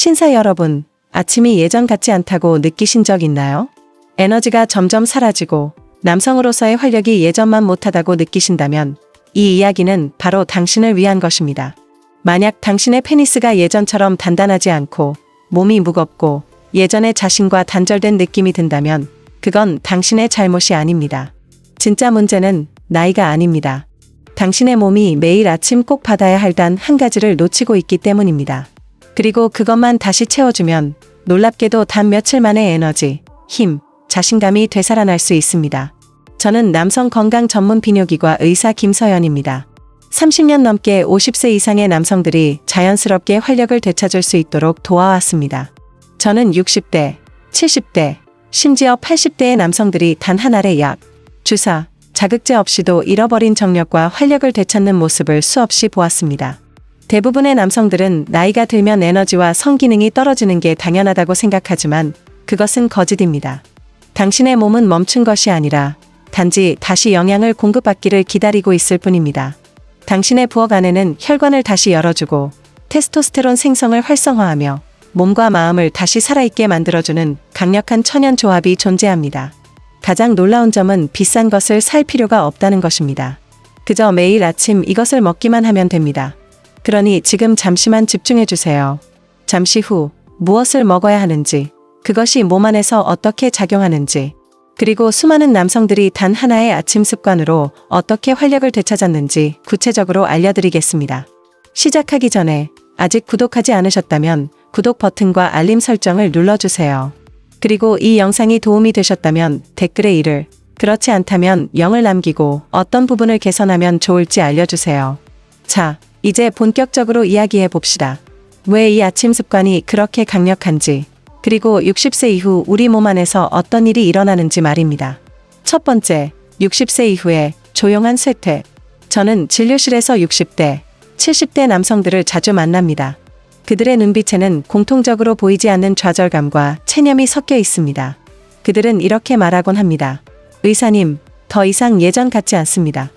신사 여러분, 아침이 예전 같지 않다고 느끼신 적 있나요? 에너지가 점점 사라지고 남성으로서의 활력이 예전만 못하다고 느끼신다면 이 이야기는 바로 당신을 위한 것입니다. 만약 당신의 페니스가 예전처럼 단단하지 않고 몸이 무겁고 예전의 자신과 단절된 느낌이 든다면 그건 당신의 잘못이 아닙니다. 진짜 문제는 나이가 아닙니다. 당신의 몸이 매일 아침 꼭 받아야 할 단 한 가지를 놓치고 있기 때문입니다. 그리고 그것만 다시 채워주면 놀랍게도 단 며칠 만의 에너지, 힘, 자신감이 되살아날 수 있습니다. 저는 남성 건강 전문 비뇨기과 의사 김서연입니다. 30년 넘게 50세 이상의 남성들이 자연스럽게 활력을 되찾을 수 있도록 도와왔습니다. 저는 60대, 70대, 심지어 80대의 남성들이 단 한 알의 약, 주사, 자극제 없이도 잃어버린 정력과 활력을 되찾는 모습을 수없이 보았습니다. 대부분의 남성들은 나이가 들면 에너지와 성기능이 떨어지는 게 당연하다고 생각하지만 그것은 거짓입니다. 당신의 몸은 멈춘 것이 아니라 단지 다시 영양을 공급받기를 기다리고 있을 뿐입니다. 당신의 부엌 안에는 혈관을 다시 열어주고 테스토스테론 생성을 활성화하며 몸과 마음을 다시 살아있게 만들어주는 강력한 천연 조합이 존재합니다. 가장 놀라운 점은 비싼 것을 살 필요가 없다는 것입니다. 그저 매일 아침 이것을 먹기만 하면 됩니다. 그러니 지금 잠시만 집중해 주세요. 잠시 후 무엇을 먹어야 하는지, 그것이 몸 안에서 어떻게 작용하는지, 그리고 수많은 남성들이 단 하나의 아침 습관으로 어떻게 활력을 되찾았는지 구체적으로 알려드리겠습니다. 시작하기 전에 아직 구독하지 않으셨다면 구독 버튼과 알림 설정을 눌러주세요. 그리고 이 영상이 도움이 되셨다면 댓글에 이를, 그렇지 않다면 0을 남기고 어떤 부분을 개선하면 좋을지 알려주세요. 자, 이제 본격적으로 이야기해 봅시다. 왜 이 아침 습관이 그렇게 강력한지, 그리고 60세 이후 우리 몸 안에서 어떤 일이 일어나는지 말입니다. 첫 번째, 60세 이후에 조용한 쇠퇴. 저는 진료실에서 60대, 70대 남성들을 자주 만납니다. 그들의 눈빛에는 공통적으로 보이지 않는 좌절감과 체념이 섞여 있습니다. 그들은 이렇게 말하곤 합니다. 의사님, 더 이상 예전 같지 않습니다.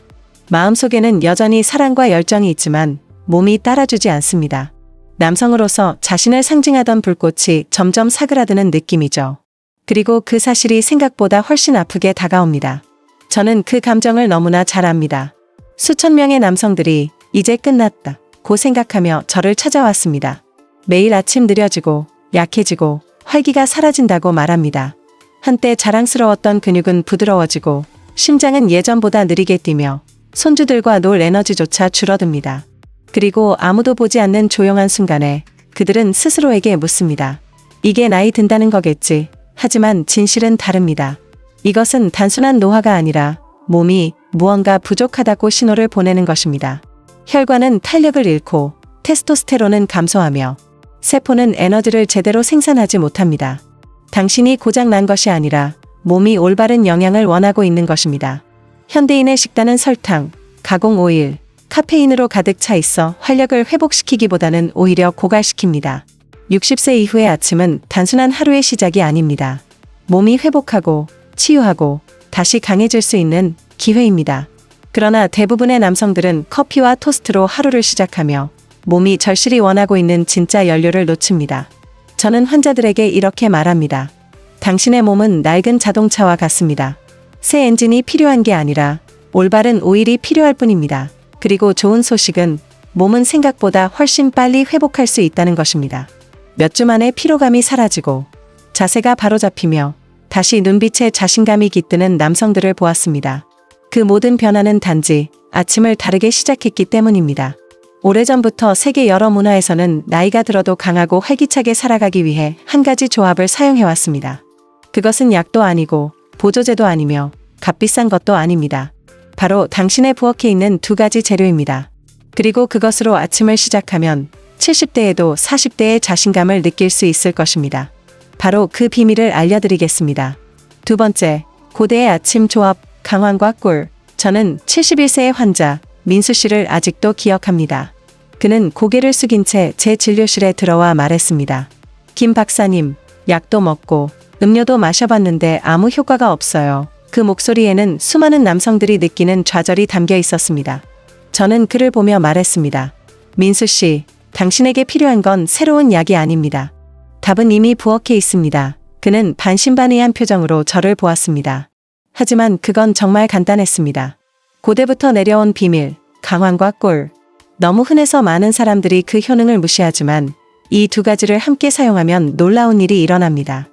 마음속에는 여전히 사랑과 열정이 있지만 몸이 따라주지 않습니다. 남성으로서 자신을 상징하던 불꽃이 점점 사그라드는 느낌이죠. 그리고 그 사실이 생각보다 훨씬 아프게 다가옵니다. 저는 그 감정을 너무나 잘 압니다. 수천 명의 남성들이 이제 끝났다. 고 생각하며 저를 찾아왔습니다. 매일 아침 느려지고 약해지고 활기가 사라진다고 말합니다. 한때 자랑스러웠던 근육은 부드러워지고 심장은 예전보다 느리게 뛰며 손주들과 놀 에너지조차 줄어듭니다. 그리고 아무도 보지 않는 조용한 순간에 그들은 스스로에게 묻습니다. 이게 나이 든다는 거겠지. 하지만 진실은 다릅니다. 이것은 단순한 노화가 아니라 몸이 무언가 부족하다고 신호를 보내는 것입니다. 혈관은 탄력을 잃고 테스토스테론은 감소하며 세포는 에너지를 제대로 생산하지 못합니다. 당신이 고장 난 것이 아니라 몸이 올바른 영양을 원하고 있는 것입니다. 현대인의 식단은 설탕, 가공 오일, 카페인으로 가득 차 있어 활력을 회복시키기보다는 오히려 고갈시킵니다. 60세 이후의 아침은 단순한 하루의 시작이 아닙니다. 몸이 회복하고 치유하고 다시 강해질 수 있는 기회입니다. 그러나 대부분의 남성들은 커피와 토스트로 하루를 시작하며 몸이 절실히 원하고 있는 진짜 연료를 놓칩니다. 저는 환자들에게 이렇게 말합니다. 당신의 몸은 낡은 자동차와 같습니다. 새 엔진이 필요한 게 아니라 올바른 오일이 필요할 뿐입니다. 그리고 좋은 소식은 몸은 생각보다 훨씬 빨리 회복할 수 있다는 것입니다. 몇 주 만에 피로감이 사라지고 자세가 바로 잡히며 다시 눈빛에 자신감이 깃드는 남성들을 보았습니다. 그 모든 변화는 단지 아침을 다르게 시작했기 때문입니다. 오래전부터 세계 여러 문화에서는 나이가 들어도 강하고 활기차게 살아가기 위해 한 가지 조합을 사용해왔습니다. 그것은 약도 아니고 보조제도 아니며 값비싼 것도 아닙니다. 바로 당신의 부엌에 있는 두 가지 재료입니다. 그리고 그것으로 아침을 시작하면 70대에도 40대의 자신감을 느낄 수 있을 것입니다. 바로 그 비밀을 알려드리겠습니다. 두 번째, 고대의 아침 조합, 강황과 꿀. 저는 71세의 환자, 민수 씨를 아직도 기억합니다. 그는 고개를 숙인 채 제 진료실에 들어와 말했습니다. 김 박사님, 약도 먹고 음료도 마셔봤는데 아무 효과가 없어요. 그 목소리에는 수많은 남성들이 느끼는 좌절이 담겨 있었습니다. 저는 그를 보며 말했습니다. 민수 씨, 당신에게 필요한 건 새로운 약이 아닙니다. 답은 이미 부엌에 있습니다. 그는 반신반의한 표정으로 저를 보았습니다. 하지만 그건 정말 간단했습니다. 고대부터 내려온 비밀, 강황과 꿀. 너무 흔해서 많은 사람들이 그 효능을 무시하지만 이 두 가지를 함께 사용하면 놀라운 일이 일어납니다.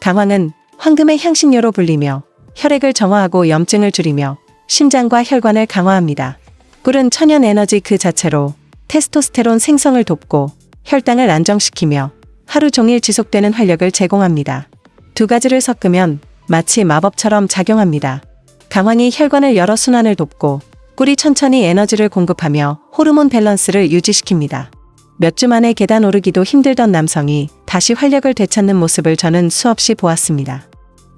강황은 황금의 향신료로 불리며 혈액을 정화하고 염증을 줄이며 심장과 혈관을 강화합니다. 꿀은 천연 에너지 그 자체로 테스토스테론 생성을 돕고 혈당을 안정시키며 하루 종일 지속되는 활력을 제공합니다. 두 가지를 섞으면 마치 마법처럼 작용합니다. 강황이 혈관을 열어 순환을 돕고 꿀이 천천히 에너지를 공급하며 호르몬 밸런스를 유지시킵니다. 몇 주 만에 계단 오르기도 힘들던 남성이 다시 활력을 되찾는 모습을 저는 수없이 보았습니다.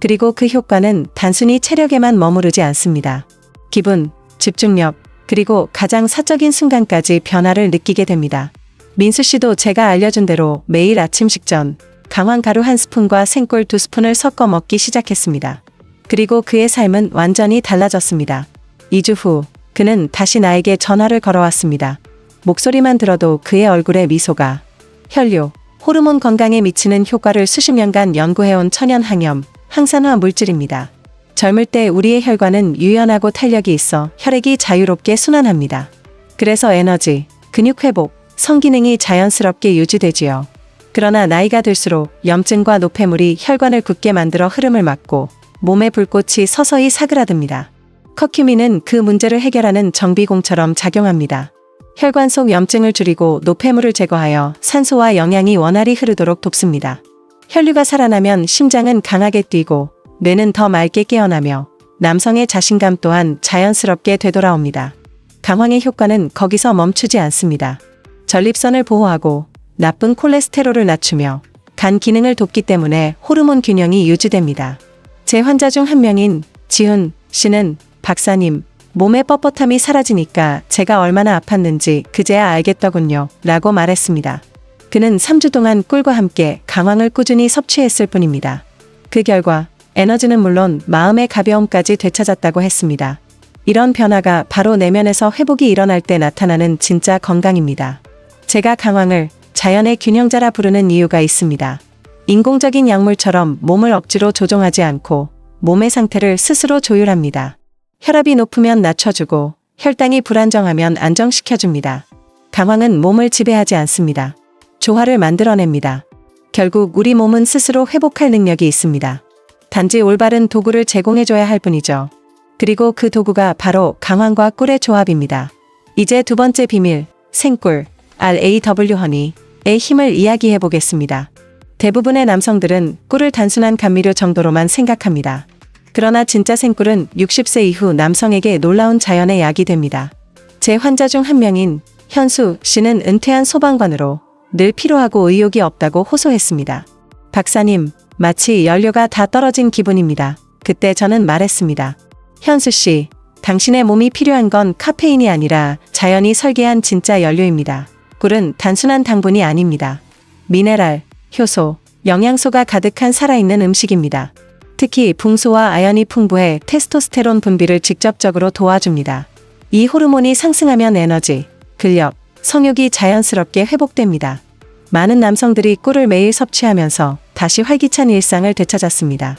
그리고 그 효과는 단순히 체력에만 머무르지 않습니다. 기분, 집중력, 그리고 가장 사적인 순간까지 변화를 느끼게 됩니다. 민수 씨도 제가 알려준 대로 매일 아침 식전 강황 가루 한 스푼과 생꿀 두 스푼을 섞어 먹기 시작했습니다. 그리고 그의 삶은 완전히 달라졌습니다. 2주 후 그는 다시 나에게 전화를 걸어왔습니다. 목소리만 들어도 그의 얼굴에 미소가 혈류, 호르몬 건강에 미치는 효과를 수십 년간 연구해온 천연 항염, 항산화 물질입니다. 젊을 때 우리의 혈관은 유연하고 탄력이 있어 혈액이 자유롭게 순환합니다. 그래서 에너지, 근육 회복, 성기능이 자연스럽게 유지되지요. 그러나 나이가 들수록 염증과 노폐물이 혈관을 굳게 만들어 흐름을 막고 몸의 불꽃이 서서히 사그라듭니다. 커큐민은 그 문제를 해결하는 정비공처럼 작용합니다. 혈관 속 염증을 줄이고 노폐물을 제거하여 산소와 영양이 원활히 흐르도록 돕습니다. 혈류가 살아나면 심장은 강하게 뛰고 뇌는 더 맑게 깨어나며 남성의 자신감 또한 자연스럽게 되돌아옵니다. 강황의 효과는 거기서 멈추지 않습니다. 전립선을 보호하고 나쁜 콜레스테롤을 낮추며 간 기능을 돕기 때문에 호르몬 균형이 유지됩니다. 제 환자 중 한 명인 지훈 씨는 박사님, 몸의 뻣뻣함이 사라지니까 제가 얼마나 아팠는지 그제야 알겠더군요. 라고 말했습니다. 그는 3주 동안 꿀과 함께 강황을 꾸준히 섭취했을 뿐입니다. 그 결과 에너지는 물론 마음의 가벼움까지 되찾았다고 했습니다. 이런 변화가 바로 내면에서 회복이 일어날 때 나타나는 진짜 건강입니다. 제가 강황을 자연의 균형자라 부르는 이유가 있습니다. 인공적인 약물처럼 몸을 억지로 조종하지 않고 몸의 상태를 스스로 조율합니다. 혈압이 높으면 낮춰주고 혈당이 불안정하면 안정시켜줍니다. 강황은 몸을 지배하지 않습니다. 조화를 만들어냅니다. 결국 우리 몸은 스스로 회복할 능력이 있습니다. 단지 올바른 도구를 제공해줘야 할 뿐이죠. 그리고 그 도구가 바로 강황과 꿀의 조합입니다. 이제 두 번째 비밀, 생꿀, RAW 허니의 힘을 이야기해 보겠습니다. 대부분의 남성들은 꿀을 단순한 감미료 정도로만 생각합니다. 그러나 진짜 생꿀은 60세 이후 남성에게 놀라운 자연의 약이 됩니다. 제 환자 중 한 명인 현수 씨는 은퇴한 소방관으로 늘 피로하고 의욕이 없다고 호소했습니다. 박사님, 마치 연료가 다 떨어진 기분입니다. 그때 저는 말했습니다. 현수 씨, 당신의 몸이 필요한 건 카페인이 아니라 자연이 설계한 진짜 연료입니다. 꿀은 단순한 당분이 아닙니다. 미네랄, 효소, 영양소가 가득한 살아있는 음식입니다. 특히 붕소와 아연이 풍부해 테스토스테론 분비를 직접적으로 도와줍니다. 이 호르몬이 상승하면 에너지, 근력, 성욕이 자연스럽게 회복됩니다. 많은 남성들이 꿀을 매일 섭취하면서 다시 활기찬 일상을 되찾았습니다.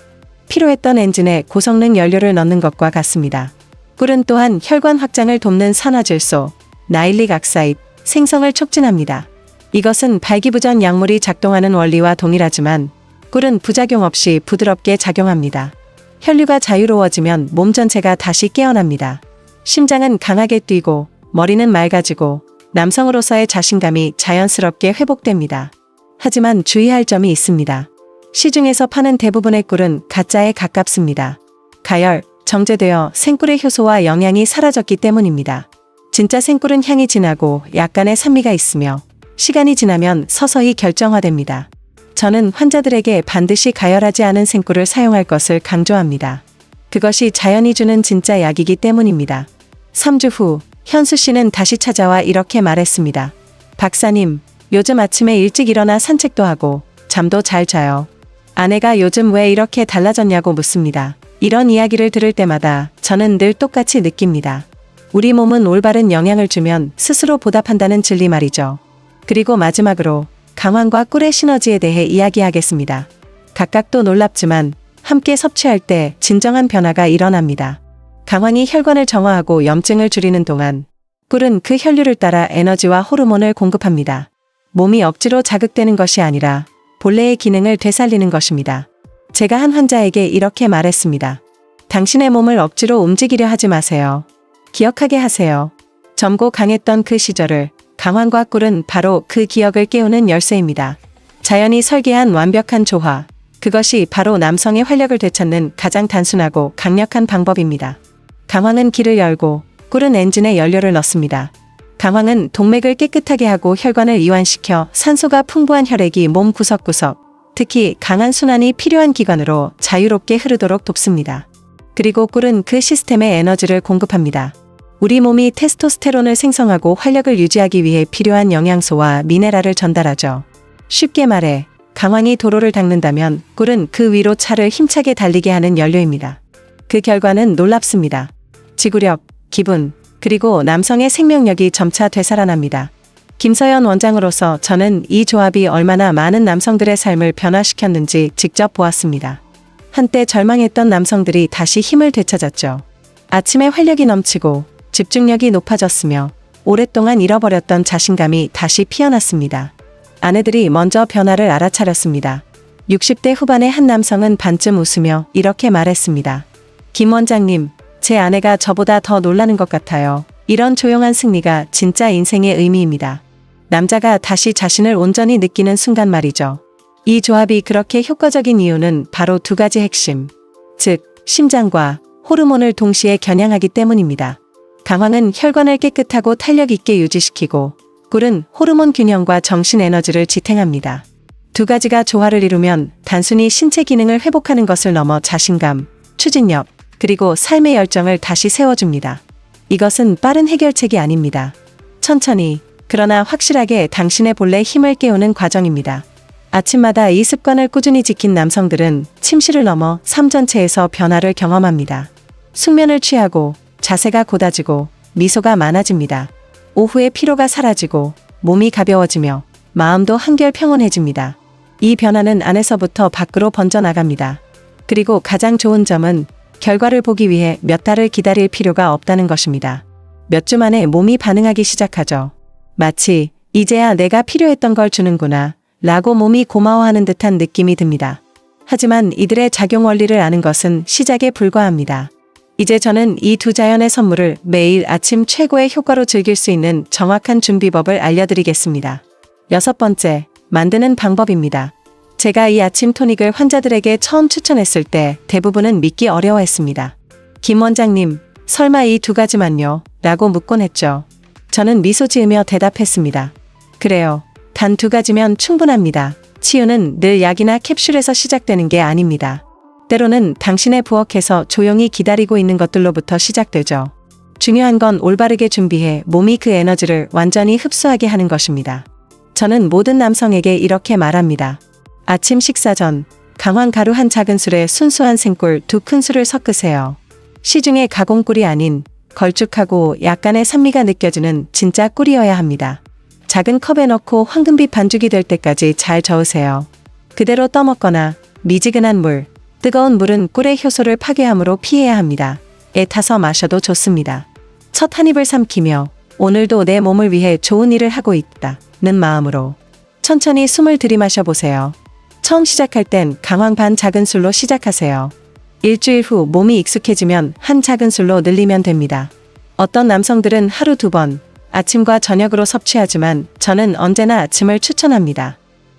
필요했던 엔진에 고성능 연료를 넣는 것과 같습니다. 꿀은 또한 혈관 확장을 돕는 산화질소, 나일릭 악사이드, 생성을 촉진합니다. 이것은 발기부전 약물이 작동하는 원리와 동일하지만 꿀은 부작용 없이 부드럽게 작용합니다. 혈류가 자유로워지면 몸 전체가 다시 깨어납니다. 심장은 강하게 뛰고 머리는 맑아지고 남성으로서의 자신감이 자연스럽게 회복됩니다. 하지만 주의할 점이 있습니다. 시중에서 파는 대부분의 꿀은 가짜에 가깝습니다. 가열, 정제되어 생꿀의 효소와 영양이 사라졌기 때문입니다. 진짜 생꿀은 향이 진하고 약간의 산미가 있으며 시간이 지나면 서서히 결정화됩니다. 저는 환자들에게 반드시 가열하지 않은 생꿀을 사용할 것을 강조합니다. 그것이 자연이 주는 진짜 약이기 때문입니다. 3주 후, 현수 씨는 다시 찾아와 이렇게 말했습니다. 박사님, 요즘 아침에 일찍 일어나 산책도 하고, 잠도 잘 자요. 아내가 요즘 왜 이렇게 달라졌냐고 묻습니다. 이런 이야기를 들을 때마다 저는 늘 똑같이 느낍니다. 우리 몸은 올바른 영향을 주면 스스로 보답한다는 진리 말이죠. 그리고 마지막으로 강황과 꿀의 시너지에 대해 이야기하겠습니다. 각각도 놀랍지만 함께 섭취할 때 진정한 변화가 일어납니다. 강황이 혈관을 정화하고 염증을 줄이는 동안 꿀은 그 혈류를 따라 에너지와 호르몬을 공급합니다. 몸이 억지로 자극되는 것이 아니라 본래의 기능을 되살리는 것입니다. 제가 한 환자에게 이렇게 말했습니다. 당신의 몸을 억지로 움직이려 하지 마세요. 기억하게 하세요. 젊고 강했던 그 시절을 강황과 꿀은 바로 그 기억을 깨우는 열쇠입니다. 자연이 설계한 완벽한 조화. 그것이 바로 남성의 활력을 되찾는 가장 단순하고 강력한 방법입니다. 강황은 길을 열고 꿀은 엔진에 연료를 넣습니다. 강황은 동맥을 깨끗하게 하고 혈관을 이완시켜 산소가 풍부한 혈액이 몸 구석구석, 특히 강한 순환이 필요한 기관으로 자유롭게 흐르도록 돕습니다. 그리고 꿀은 그 시스템에 에너지를 공급합니다. 우리 몸이 테스토스테론을 생성하고 활력을 유지하기 위해 필요한 영양소와 미네랄을 전달하죠. 쉽게 말해, 강황이 도로를 닦는다면 꿀은 그 위로 차를 힘차게 달리게 하는 연료입니다. 그 결과는 놀랍습니다. 지구력, 기분, 그리고 남성의 생명력이 점차 되살아납니다. 김서연 원장으로서 저는 이 조합이 얼마나 많은 남성들의 삶을 변화시켰는지 직접 보았습니다. 한때 절망했던 남성들이 다시 힘을 되찾았죠. 아침에 활력이 넘치고 집중력이 높아졌으며 오랫동안 잃어버렸던 자신감이 다시 피어났습니다. 아내들이 먼저 변화를 알아차렸습니다. 60대 후반의 한 남성은 반쯤 웃으며 이렇게 말했습니다. 김 원장님, 제 아내가 저보다 더 놀라는 것 같아요. 이런 조용한 승리가 진짜 인생의 의미입니다. 남자가 다시 자신을 온전히 느끼는 순간 말이죠. 이 조합이 그렇게 효과적인 이유는 바로 두 가지 핵심. 즉, 심장과 호르몬을 동시에 겨냥하기 때문입니다. 강황은 혈관을 깨끗하고 탄력 있게 유지시키고 꿀은 호르몬 균형과 정신 에너지를 지탱합니다. 두 가지가 조화를 이루면 단순히 신체 기능을 회복하는 것을 넘어 자신감, 추진력, 그리고 삶의 열정을 다시 세워줍니다. 이것은 빠른 해결책이 아닙니다. 천천히, 그러나 확실하게 당신의 본래 힘을 깨우는 과정입니다. 아침마다 이 습관을 꾸준히 지킨 남성들은 침실을 넘어 삶 전체에서 변화를 경험합니다. 숙면을 취하고 자세가 곧아지고 미소가 많아집니다. 오후에 피로가 사라지고 몸이 가벼워지며 마음도 한결 평온해집니다. 이 변화는 안에서부터 밖으로 번져나갑니다. 그리고 가장 좋은 점은 결과를 보기 위해 몇 달을 기다릴 필요가 없다는 것입니다. 몇 주 만에 몸이 반응하기 시작하죠. 마치 이제야 내가 필요했던 걸 주는구나 라고 몸이 고마워하는 듯한 느낌이 듭니다. 하지만 이들의 작용 원리를 아는 것은 시작에 불과합니다. 이제 저는 이 두 자연의 선물을 매일 아침 최고의 효과로 즐길 수 있는 정확한 준비법을 알려드리겠습니다. 여섯 번째, 만드는 방법입니다. 제가 이 아침 토닉을 환자들에게 처음 추천했을 때 대부분은 믿기 어려워했습니다. 김 원장님, 설마 이 두 가지만요? 라고 묻곤 했죠. 저는 미소 지으며 대답했습니다. 그래요. 단 두 가지면 충분합니다. 치유는 늘 약이나 캡슐에서 시작되는 게 아닙니다. 때로는 당신의 부엌에서 조용히 기다리고 있는 것들로부터 시작되죠. 중요한 건 올바르게 준비해 몸이 그 에너지를 완전히 흡수하게 하는 것입니다. 저는 모든 남성에게 이렇게 말합니다. 아침 식사 전 강황 가루 한 작은 술에 순수한 생꿀 두 큰술을 섞으세요. 시중의 가공 꿀이 아닌 걸쭉하고 약간의 산미가 느껴지는 진짜 꿀이어야 합니다. 작은 컵에 넣고 황금빛 반죽이 될 때까지 잘 저으세요. 그대로 떠먹거나 미지근한 물, 뜨거운 물은 꿀의 효소를 파괴하므로 피해야 합니다. 애 타서 마셔도 좋습니다. 첫 한 입을 삼키며 오늘도 내 몸을 위해 좋은 일을 하고 있다 는 마음으로 천천히 숨을 들이마셔 보세요. 처음 시작할 땐 강황 반 작은 술로 시작하세요. 일주일 후 몸이 익숙해지면 한 작은 술로 늘리면 됩니다. 어떤 남성들은 하루 두 번, 아침과 저녁으로 섭취하지만 저는 언제나 아침을 추천합니다.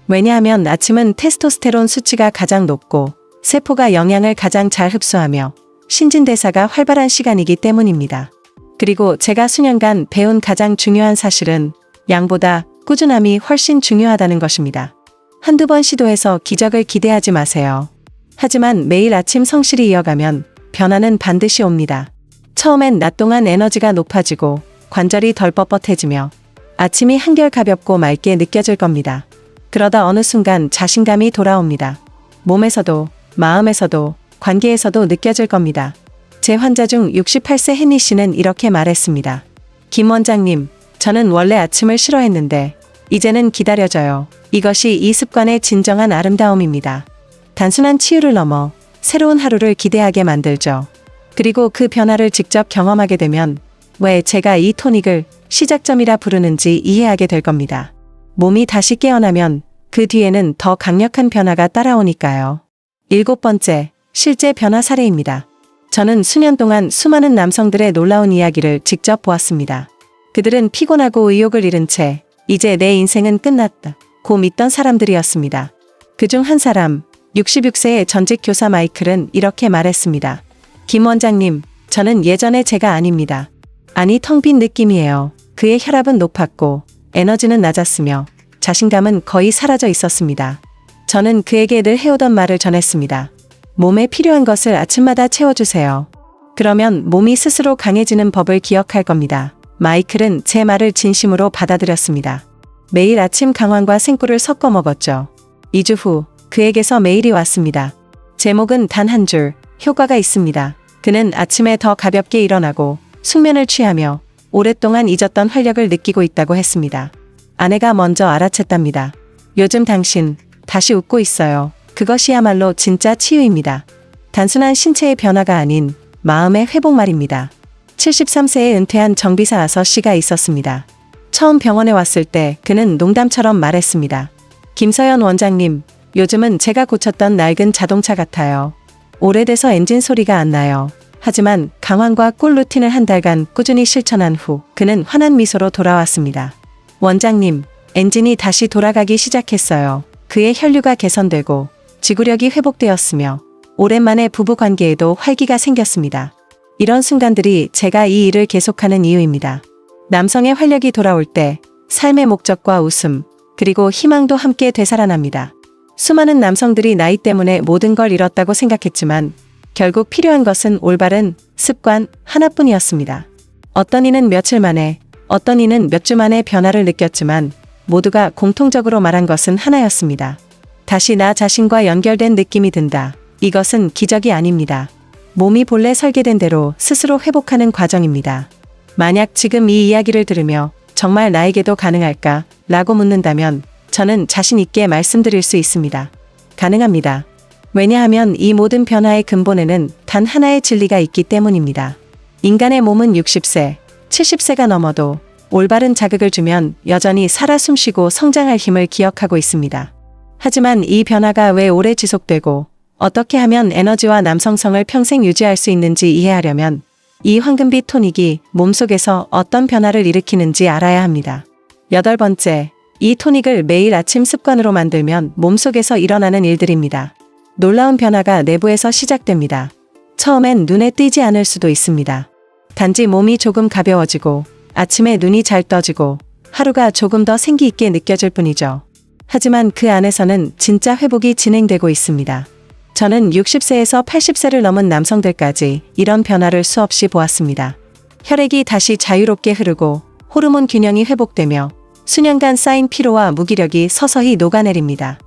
왜냐하면 아침은 테스토스테론 수치가 가장 높고 세포가 영양을 가장 잘 흡수하며 신진대사가 활발한 시간이기 때문입니다. 그리고 제가 수년간 배운 가장 중요한 사실은 양보다 꾸준함이 훨씬 중요하다는 것입니다. 한두 번 시도해서 기적을 기대하지 마세요. 하지만 매일 아침 성실히 이어가면 변화는 반드시 옵니다. 처음엔 낮 동안 에너지가 높아지고 관절이 덜 뻣뻣해지며 아침이 한결 가볍고 맑게 느껴질 겁니다. 그러다 어느 순간 자신감이 돌아옵니다. 몸에서도 마음에서도 관계에서도 느껴질 겁니다. 제 환자 중 68세 헨리 씨는 이렇게 말했습니다. 김 원장님, 저는 원래 아침을 싫어했는데 이제는 기다려져요. 이것이 이 습관의 진정한 아름다움입니다. 단순한 치유를 넘어 새로운 하루를 기대하게 만들죠. 그리고 그 변화를 직접 경험하게 되면 왜 제가 이 토닉을 시작점이라 부르는지 이해하게 될 겁니다. 몸이 다시 깨어나면 그 뒤에는 더 강력한 변화가 따라오니까요. 일곱 번째, 실제 변화 사례입니다. 저는 수년 동안 수많은 남성들의 놀라운 이야기를 직접 보았습니다. 그들은 피곤하고 의욕을 잃은 채 이제 내 인생은 끝났다. 고 믿던 사람들이었습니다. 그중 한 사람, 66세의 전직 교사 마이클은 이렇게 말했습니다. 김 원장님, 저는 예전의 제가 아닙니다. 아니 텅 빈 느낌이에요. 그의 혈압은 높았고 에너지는 낮았으며 자신감은 거의 사라져 있었습니다. 저는 그에게 늘 해오던 말을 전했습니다. 몸에 필요한 것을 아침마다 채워주세요. 그러면 몸이 스스로 강해지는 법을 기억할 겁니다. 마이클은 제 말을 진심으로 받아들였습니다. 매일 아침 강황과 생꿀을 섞어 먹었죠. 2주 후 그에게서 메일이 왔습니다. 제목은 단 한 줄, 효과가 있습니다. 그는 아침에 더 가볍게 일어나고 숙면을 취하며 오랫동안 잊었던 활력을 느끼고 있다고 했습니다. 아내가 먼저 알아챘답니다. 요즘 당신 다시 웃고 있어요. 그것이야말로 진짜 치유입니다. 단순한 신체의 변화가 아닌 마음의 회복 말입니다. 73세에 은퇴한 정비사 아서 씨가 있었습니다. 처음 병원에 왔을 때 그는 농담처럼 말했습니다. 김서연 원장님, 요즘은 제가 고쳤던 낡은 자동차 같아요. 오래돼서 엔진 소리가 안 나요. 하지만 강황과 꿀 루틴을 한 달간 꾸준히 실천한 후 그는 환한 미소로 돌아왔습니다. 원장님, 엔진이 다시 돌아가기 시작했어요. 그의 혈류가 개선되고 지구력이 회복되었으며 오랜만에 부부 관계에도 활기가 생겼습니다. 이런 순간들이 제가 이 일을 계속하는 이유입니다. 남성의 활력이 돌아올 때 삶의 목적과 웃음, 그리고 희망도 함께 되살아납니다. 수많은 남성들이 나이 때문에 모든 걸 잃었다고 생각했지만 결국 필요한 것은 올바른 습관 하나뿐이었습니다. 어떤 이는 며칠 만에, 어떤 이는 몇 주 만에 변화를 느꼈지만 모두가 공통적으로 말한 것은 하나였습니다. 다시 나 자신과 연결된 느낌이 든다. 이것은 기적이 아닙니다. 몸이 본래 설계된 대로 스스로 회복하는 과정입니다. 만약 지금 이 이야기를 들으며 정말 나에게도 가능할까? 라고 묻는다면 저는 자신 있게 말씀드릴 수 있습니다. 가능합니다. 왜냐하면 이 모든 변화의 근본에는 단 하나의 진리가 있기 때문입니다. 인간의 몸은 60세, 70세가 넘어도 올바른 자극을 주면 여전히 살아 숨쉬고 성장할 힘을 기억하고 있습니다. 하지만 이 변화가 왜 오래 지속되고 어떻게 하면 에너지와 남성성을 평생 유지할 수 있는지 이해하려면 이 황금빛 토닉이 몸속에서 어떤 변화를 일으키는지 알아야 합니다. 여덟 번째, 이 토닉을 매일 아침 습관으로 만들면 몸속에서 일어나는 일들입니다. 놀라운 변화가 내부에서 시작됩니다. 처음엔 눈에 띄지 않을 수도 있습니다. 단지 몸이 조금 가벼워지고 아침에 눈이 잘 떠지고 하루가 조금 더 생기 있게 느껴질 뿐이죠. 하지만 그 안에서는 진짜 회복이 진행되고 있습니다. 저는 60세에서 80세를 넘은 남성들까지 이런 변화를 수없이 보았습니다. 혈액이 다시 자유롭게 흐르고 호르몬 균형이 회복되며 수년간 쌓인 피로와 무기력이 서서히 녹아내립니다.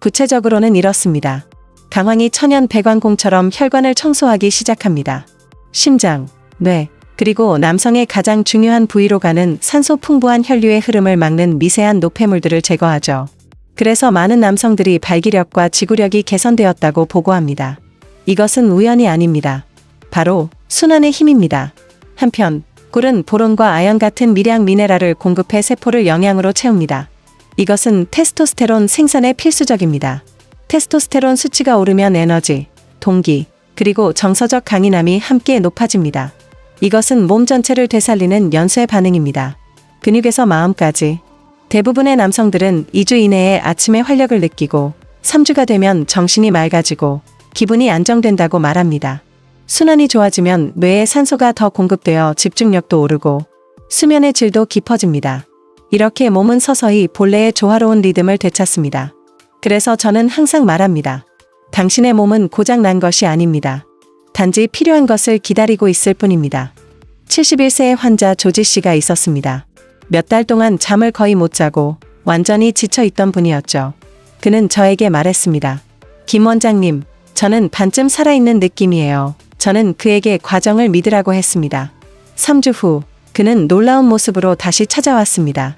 구체적으로는 이렇습니다. 강황이 천연 배관공처럼 혈관을 청소하기 시작합니다. 심장, 뇌, 그리고 남성의 가장 중요한 부위로 가는 산소 풍부한 혈류의 흐름을 막는 미세한 노폐물들을 제거하죠. 그래서 많은 남성들이 발기력과 지구력이 개선되었다고 보고합니다. 이것은 우연이 아닙니다. 바로 순환의 힘입니다. 한편 꿀은 보론과 아연 같은 미량 미네랄을 공급해 세포를 영양으로 채웁니다. 이것은 테스토스테론 생산에 필수적입니다. 테스토스테론 수치가 오르면 에너지, 동기, 그리고 정서적 강인함이 함께 높아집니다. 이것은 몸 전체를 되살리는 연쇄 반응입니다. 근육에서 마음까지. 대부분의 남성들은 2주 이내에 아침에 활력을 느끼고 3주가 되면 정신이 맑아지고 기분이 안정된다고 말합니다. 순환이 좋아지면 뇌에 산소가 더 공급되어 집중력도 오르고 수면의 질도 깊어집니다. 이렇게 몸은 서서히 본래의 조화로운 리듬을 되찾습니다. 그래서 저는 항상 말합니다. 당신의 몸은 고장 난 것이 아닙니다. 단지 필요한 것을 기다리고 있을 뿐입니다. 71세의 환자 조지 씨가 있었습니다. 몇 달 동안 잠을 거의 못 자고 완전히 지쳐 있던 분이었죠. 그는 저에게 말했습니다. 김 원장님, 저는 반쯤 살아있는 느낌이에요. 저는 그에게 과정을 믿으라고 했습니다. 3주 후, 그는 놀라운 모습으로 다시 찾아왔습니다.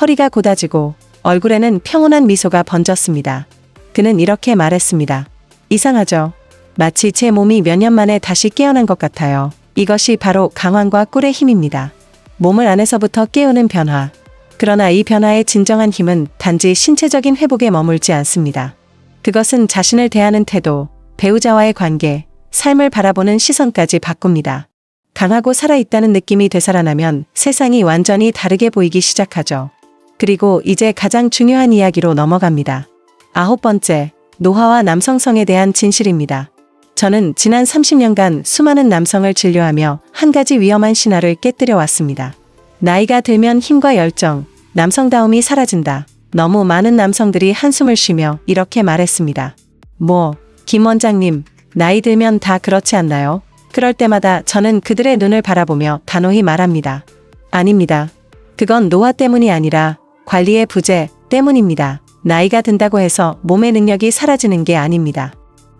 허리가 곧아지고 얼굴에는 평온한 미소가 번졌습니다. 그는 이렇게 말했습니다. 이상하죠? 마치 제 몸이 몇 년 만에 다시 깨어난 것 같아요. 이것이 바로 강환과 꿀의 힘입니다. 몸을 안에서부터 깨우는 변화. 그러나 이 변화의 진정한 힘은 단지 신체적인 회복에 머물지 않습니다. 그것은 자신을 대하는 태도, 배우자와의 관계, 삶을 바라보는 시선까지 바꿉니다. 강하고 살아있다는 느낌이 되살아나면 세상이 완전히 다르게 보이기 시작하죠. 그리고 이제 가장 중요한 이야기로 넘어갑니다. 아홉 번째, 노화와 남성성에 대한 진실입니다. 저는 지난 30년간 수많은 남성을 진료하며 한 가지 위험한 신화를 깨뜨려 왔습니다. 나이가 들면 힘과 열정, 남성다움이 사라진다. 너무 많은 남성들이 한숨을 쉬며 이렇게 말했습니다. 뭐, 김 원장님, 나이 들면 다 그렇지 않나요? 그럴 때마다 저는 그들의 눈을 바라보며 단호히 말합니다. 아닙니다. 그건 노화 때문이 아니라 관리의 부재 때문입니다. 나이가 든다고 해서 몸의 능력이 사라지는 게 아닙니다.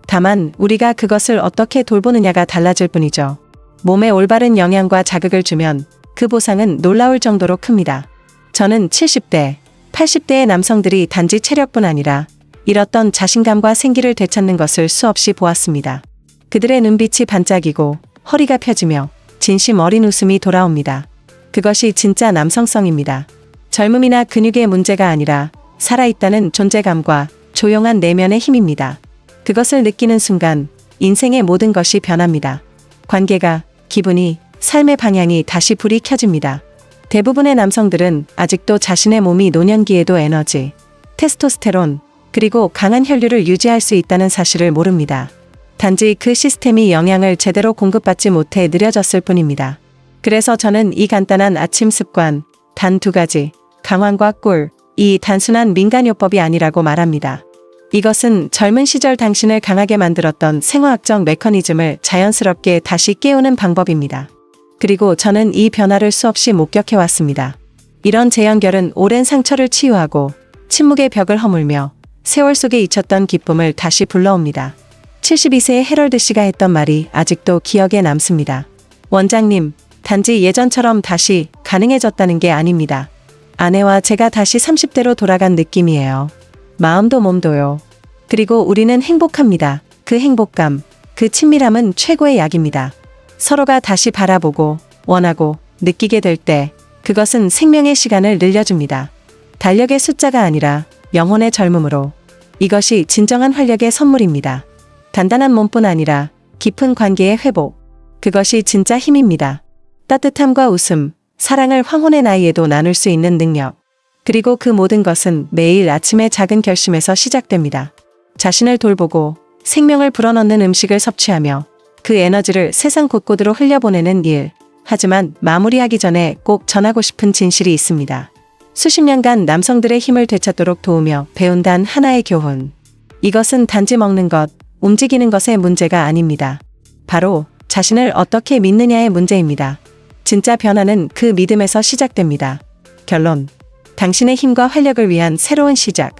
다만 우리가 그것을 어떻게 돌보느냐가 달라질 뿐이죠. 몸에 올바른 영양과 자극을 주면 그 보상은 놀라울 정도로 큽니다. 저는 70대, 80대의 남성들이 단지 체력뿐 아니라 잃었던 자신감과 생기를 되찾는 것을 수없이 보았습니다. 그들의 눈빛이 반짝이고 허리가 펴지며 진심 어린 웃음이 돌아옵니다. 그것이 진짜 남성성입니다. 젊음이나 근육의 문제가 아니라 살아있다는 존재감과 조용한 내면의 힘입니다. 그것을 느끼는 순간 인생의 모든 것이 변합니다. 관계가, 기분이, 삶의 방향이 다시 불이 켜집니다. 대부분의 남성들은 아직도 자신의 몸이 노년기에도 에너지, 테스토스테론, 그리고 강한 혈류를 유지할 수 있다는 사실을 모릅니다. 단지 그 시스템이 영양을 제대로 공급받지 못해 느려졌을 뿐입니다. 그래서 저는 이 간단한 아침 습관, 단 두 가지, 강황과 꿀, 이 단순한 민간요법이 아니라고 말합니다. 이것은 젊은 시절 당신을 강하게 만들었던 생화학적 메커니즘을 자연스럽게 다시 깨우는 방법입니다. 그리고 저는 이 변화를 수없이 목격해 왔습니다. 이런 재연결은 오랜 상처를 치유하고 침묵의 벽을 허물며 세월 속에 잊혔던 기쁨을 다시 불러옵니다. 72세의 헤럴드 씨가 했던 말이 아직도 기억에 남습니다. 원장님, 단지 예전처럼 다시 가능해졌다는 게 아닙니다. 아내와 제가 다시 30대로 돌아간 느낌이에요. 마음도 몸도요. 그리고 우리는 행복합니다. 그 행복감, 그 친밀함은 최고의 약입니다. 서로가 다시 바라보고 원하고 느끼게 될 때 그것은 생명의 시간을 늘려줍니다. 달력의 숫자가 아니라 영혼의 젊음으로 이것이 진정한 활력의 선물입니다. 단단한 몸뿐 아니라 깊은 관계의 회복. 그것이 진짜 힘입니다. 따뜻함과 웃음, 사랑을 황혼의 나이에도 나눌 수 있는 능력. 그리고 그 모든 것은 매일 아침의 작은 결심에서 시작됩니다. 자신을 돌보고 생명을 불어넣는 음식을 섭취하며 그 에너지를 세상 곳곳으로 흘려보내는 일. 하지만 마무리하기 전에 꼭 전하고 싶은 진실이 있습니다. 수십 년간 남성들의 힘을 되찾도록 도우며 배운 단 하나의 교훈. 이것은 단지 먹는 것, 움직이는 것의 문제가 아닙니다. 바로 자신을 어떻게 믿느냐의 문제입니다. 진짜 변화는 그 믿음에서 시작됩니다. 결론. 당신의 힘과 활력을 위한 새로운 시작.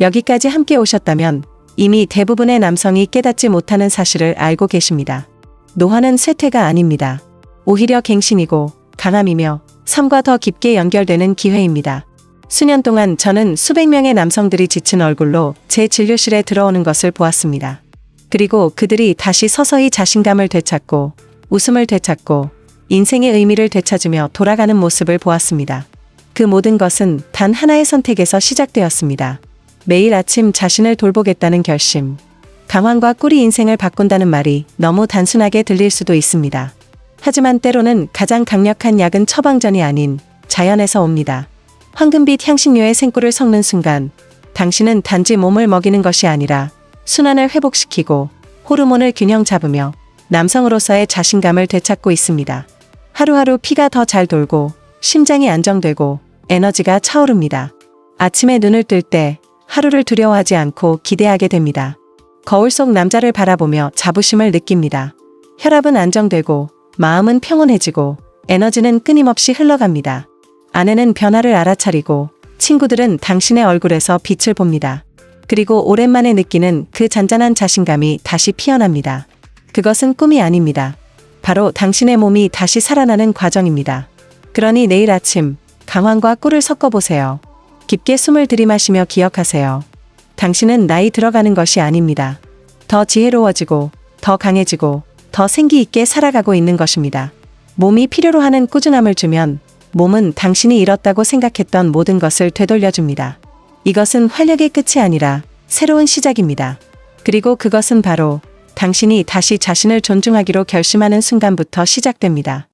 여기까지 함께 오셨다면 이미 대부분의 남성이 깨닫지 못하는 사실을 알고 계십니다. 노화는 쇠퇴가 아닙니다. 오히려 갱신이고 강함이며 삶과 더 깊게 연결되는 기회입니다. 수년 동안 저는 수백 명의 남성들이 지친 얼굴로 제 진료실에 들어오는 것을 보았습니다. 그리고 그들이 다시 서서히 자신감을 되찾고 웃음을 되찾고 인생의 의미를 되찾으며 돌아가는 모습을 보았습니다. 그 모든 것은 단 하나의 선택에서 시작되었습니다. 매일 아침 자신을 돌보겠다는 결심. 강황과 꿀이 인생을 바꾼다는 말이 너무 단순하게 들릴 수도 있습니다. 하지만 때로는 가장 강력한 약은 처방전이 아닌 자연에서 옵니다. 황금빛 향신료의 생꿀을 섞는 순간 당신은 단지 몸을 먹이는 것이 아니라 순환을 회복시키고 호르몬을 균형 잡으며 남성으로서의 자신감을 되찾고 있습니다. 하루하루 피가 더 잘 돌고 심장이 안정되고 에너지가 차오릅니다. 아침에 눈을 뜰 때 하루를 두려워하지 않고 기대하게 됩니다. 거울 속 남자를 바라보며 자부심을 느낍니다. 혈압은 안정되고 마음은 평온해지고 에너지는 끊임없이 흘러갑니다. 아내는 변화를 알아차리고 친구들은 당신의 얼굴에서 빛을 봅니다. 그리고 오랜만에 느끼는 그 잔잔한 자신감이 다시 피어납니다. 그것은 꿈이 아닙니다. 바로 당신의 몸이 다시 살아나는 과정입니다. 그러니 내일 아침 강황과 꿀을 섞어보세요. 깊게 숨을 들이마시며 기억하세요. 당신은 나이 들어가는 것이 아닙니다. 더 지혜로워지고, 더 강해지고, 더 생기 있게 살아가고 있는 것입니다. 몸이 필요로 하는 꾸준함을 주면 몸은 당신이 잃었다고 생각했던 모든 것을 되돌려줍니다. 이것은 활력의 끝이 아니라 새로운 시작입니다. 그리고 그것은 바로 당신이 다시 자신을 존중하기로 결심하는 순간부터 시작됩니다.